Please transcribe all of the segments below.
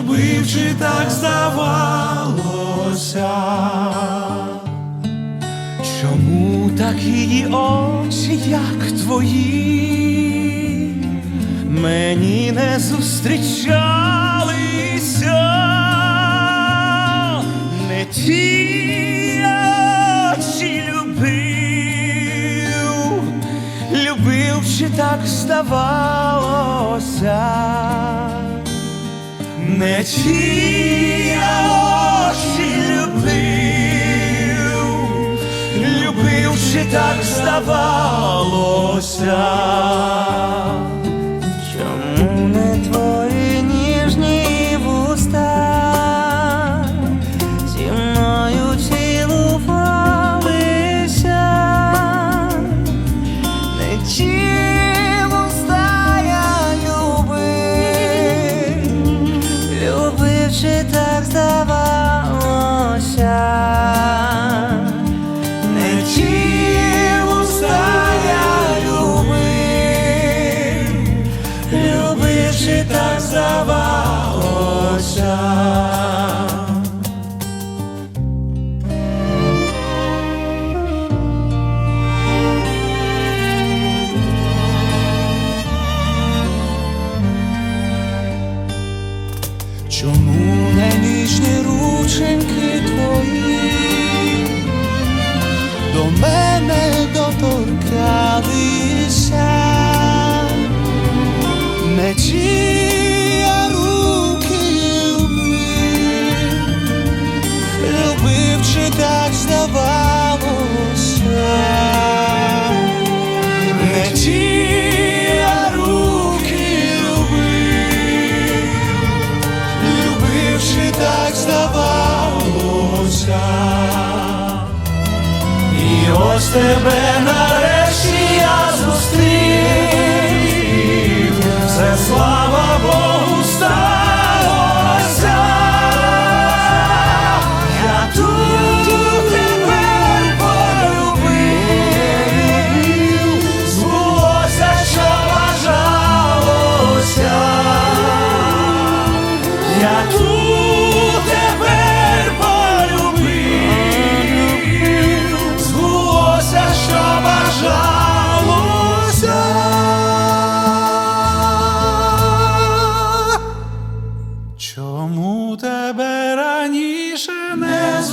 любив чи так здавалося. Чому так її очі, як твої, мені не зустрічалися, не ті любив, любив, чи так здавалося, не ті очі любив, любив, чи так здавалося. Любив, чи так Чому не ніжні рученьки твої? До мене доторкалися, не ті я руки любив, любив, чи так здавалося, не ті ось тебе нарешті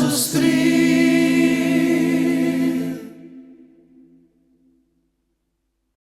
Чому тебе раніше не зустрів?